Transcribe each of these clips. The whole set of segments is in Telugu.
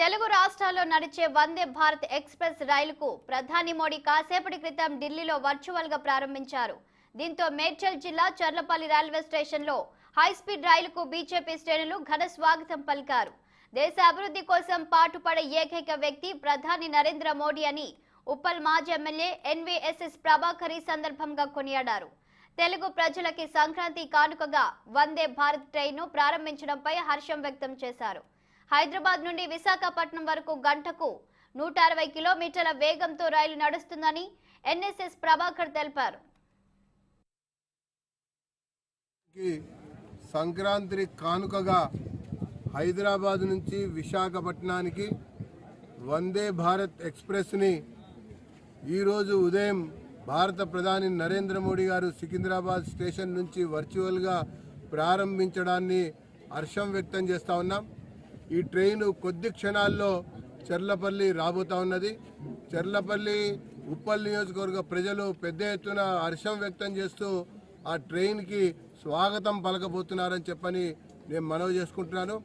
తెలుగు రాష్ట్రాల్లో నడిచే వందే భారత్ ఎక్స్ప్రెస్ రైలుకు ప్రధాని మోడీ కాసేపటి క్రితం ఢిల్లీలో వర్చువల్గా ప్రారంభించారు. దీంతో మేడ్చల్ జిల్లా చర్లపల్లి రైల్వే స్టేషన్లో హైస్పీడ్ రైలుకు బీజేపీ శ్రేణులు ఘన స్వాగతం పలికారు. దేశ అభివృద్ధి కోసం పాటుపడే ఏకైక వ్యక్తి ప్రధాని నరేంద్ర మోడీ అని ఉప్పల్ మాజీ ఎమ్మెల్యే ఎన్వీఎస్ఎస్ ప్రభాకర్ ఈ సందర్భంగా కొనియాడారు. తెలుగు ప్రజలకి సంక్రాంతి కానుకగా వందే భారత్ ట్రైన్ను ప్రారంభించడంపై హర్షం వ్యక్తం చేశారు. హైదరాబాద్ నుండి విశాఖపట్నం వరకు గంటకు నూట అరవై కిలోమీటర్ల వేగంతో రైలు నడుస్తుందని ఎన్ఎస్ఎస్ ప్రభాకర్ తెలిపారు. కి సంక్రాంతి కానుకగా హైదరాబాద్ నుంచి విశాఖపట్నానికి వందే భారత్ ఎక్స్ప్రెస్ని ఈరోజు ఉదయం భారత ప్రధాని నరేంద్ర మోడీ గారు సికింద్రాబాద్ స్టేషన్ నుంచి వర్చువల్గా ప్రారంభించడాన్ని హర్షం వ్యక్తం చేస్తూ ఉన్నాం. ఈ ట్రైన్ కొద్ది క్షణాల్లో చెర్లపల్లి రాబోతా ఉన్నది. చెర్లపల్లి ఉప్పల్ నియోజకవర్గ ప్రజలు పెద్ద ఎత్తున హర్షం వ్యక్తం చేస్తూ ఆ ట్రైన్కి స్వాగతం పలకబోతున్నారని చెప్పని నేను మనవి చేసుకుంటున్నాను.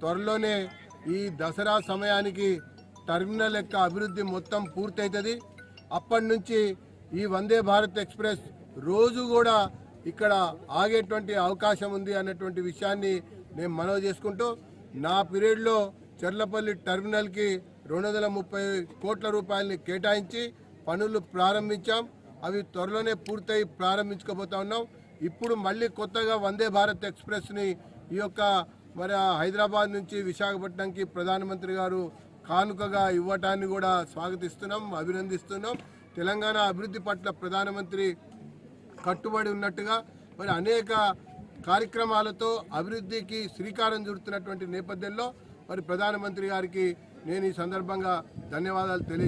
త్వరలోనే ఈ దసరా సమయానికి టర్మినల్ యొక్క అభివృద్ధి మొత్తం పూర్తవుతుంది అప్పటి నుంచి ఈ వందే భారత్ ఎక్స్ప్రెస్ రోజు కూడా ఇక్కడ ఆగేటువంటి అవకాశం ఉంది అన్నటువంటి విషయాన్ని నేను మనవి చేసుకుంటూ నా పీరియడ్లో చెర్లపల్లి టర్మినల్కి రెండు వందల ముప్పై కోట్ల రూపాయలని కేటాయించి పనులు ప్రారంభించాం. అవి త్వరలోనే పూర్తయి ప్రారంభించుకోబోతా ఉన్నాం. ఇప్పుడు మళ్ళీ కొత్తగా వందే భారత్ ఎక్స్ప్రెస్ని ఈ యొక్క మరి హైదరాబాద్ నుంచి విశాఖపట్నంకి ప్రధానమంత్రి గారు కానుకగా ఇవ్వటాన్ని కూడా స్వాగతిస్తున్నాం అభినందిస్తున్నాం. తెలంగాణ అభివృద్ధి పట్ల ప్రధానమంత్రి కట్టుబడి ఉన్నట్టుగా మరి అనేక కార్యక్రమాలతో అభివృద్ధికి శ్రీకారం చుడుతున్నటువంటి నేపథ్యంలో మరి ప్రధానమంత్రి గారికి నేను ఈ సందర్భంగా ధన్యవాదాలు తెలియ